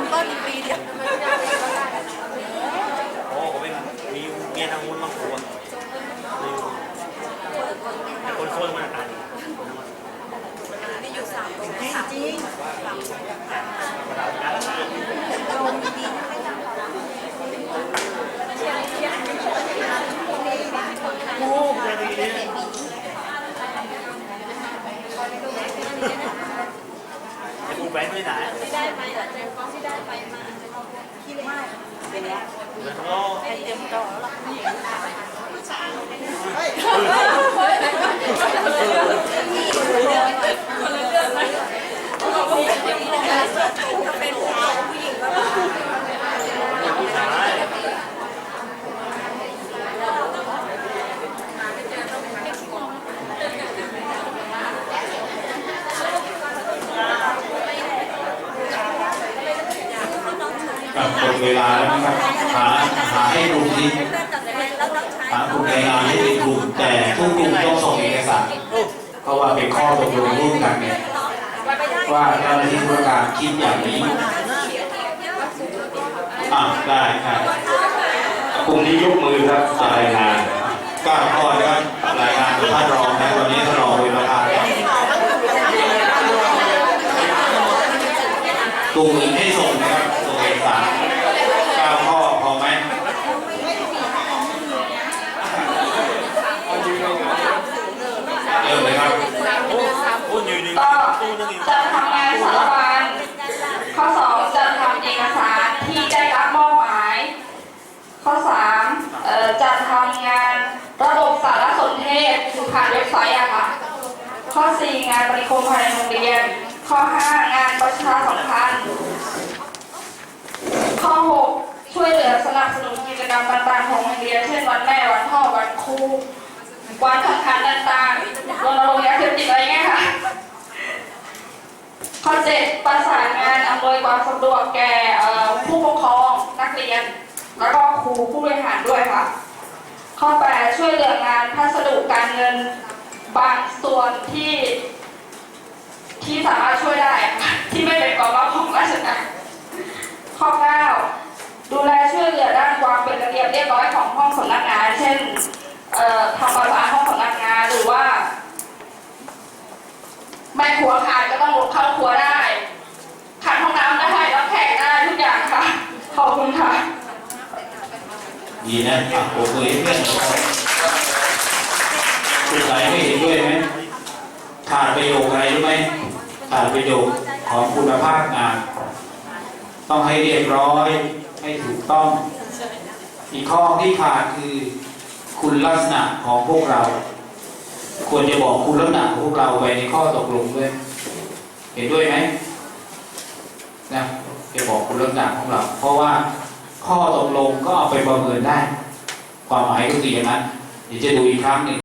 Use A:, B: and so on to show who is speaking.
A: นก็อีกปีเดียว
B: โอ้ผมเป็นมีเมียทางนู้นมาขู่อะแต่คนโซนมันตาย
A: มีอยู่สามจริงจริงโดนดีๆนะคะ
B: โอ้เมียดีเนี่ยไอ้กู แฟนไม่ได้
A: ที่ได้ไปอะเจมส์ที่ได้ไปมาที่ไม่เป็นแล้ว
B: เหมือนเขา
A: ไอเตรียมต่อแล้ว
B: ผู้
C: กับหมดเวลาแล้วนะครับหาหาให้กลุ่มที่หากลุ่มในงานให้เป็นกแต่ทุกกลุ่มต้องส่งเอกสารเพราะว่าเป็นข้อตกลงร่วมกันเนี่ยว่าเจ้าหน้าที่ธุรการคิดอย่างนี้อะได้ครับ
D: กลุ่มนี้ยกมือครับรายงาน
C: ก็ข้อนะครับรายงานท่านรองนะตอนนี้ท่านรองเป็นประธานกลุ่มอื่นให้ส่งนะครับส่งเอกสารเก้าข้อพอไหมเริ่มเลยครับ
B: โอ้โอ้ยืนหนึ่ง
E: ก็
B: ตู้นึงอีก
E: จะทำงานสารวันข้อสองจะทำเอกสารที่ได้รับมอบหมาย ข้อสามเอ่อจะทำงานระบบสารสนเทศคือผ่านเว็บไซต์อะค่ะ ข้อสี่งานบริคมภายในโรงเรียน ข้อห้างานประชาสัมพันธ์ ข้อหกช่วยเหลือสนับสนุนกิจกรรมต่างๆของโรงเรียน เช่นวันแม่ วันพ่อ วันครู วันสำคัญต่างๆรณรงค์ยาเสพติดอะไรเงี้ยค่ะ ข้อเจ็ดประสานงานอำนวยความสะดวกแก่ผู้ปกครองนักเรียน แล้วก็ครูผู้บริหารด้วยค่ะ ข้อแปดช่วยเหลืองานพัสดุการเงิน บางส่วนที่ที่สามารถช่วยได้ค่ะที่ไม่เป็นกองรับของราชการข้อเก้าดูแลช่วยเหลือด้านความเป็นระเบียบเรียบร้อยของห้องสำนักงาน เช่นทำความสะอาดห้องสำนักงานหรือว่า แม่ครัวขาดก็ต้องลุกเข้าครัวได้ขัดห้องน้ำได้รับแขกได้ทุกอย่างค่ะขอบคุณค่ะ
C: ดีนะอะโอ้โหเพื่อนเรา คุณไหนไม่เห็นด้วยไหมขาดประโยคอะไรรู้ไหมขาดประโยคของคุณภาพงานต้องให้เรียบร้อยให้ถูกต้อง อีกข้อที่ขาดคือคุณลักษณะของพวกเรา ควรจะบอกคุณลักษณะของพวกเราไปในข้อตกลงด้วย เห็นด้วยไหมนะจะบอกคุณลักษณะของเรา เพราะว่าข้อตกลงก็เอาไปประเมินได้ ความหมายก็คืออย่างนั้นเดี๋ยวจะดูอีกครั้งหนึ่ง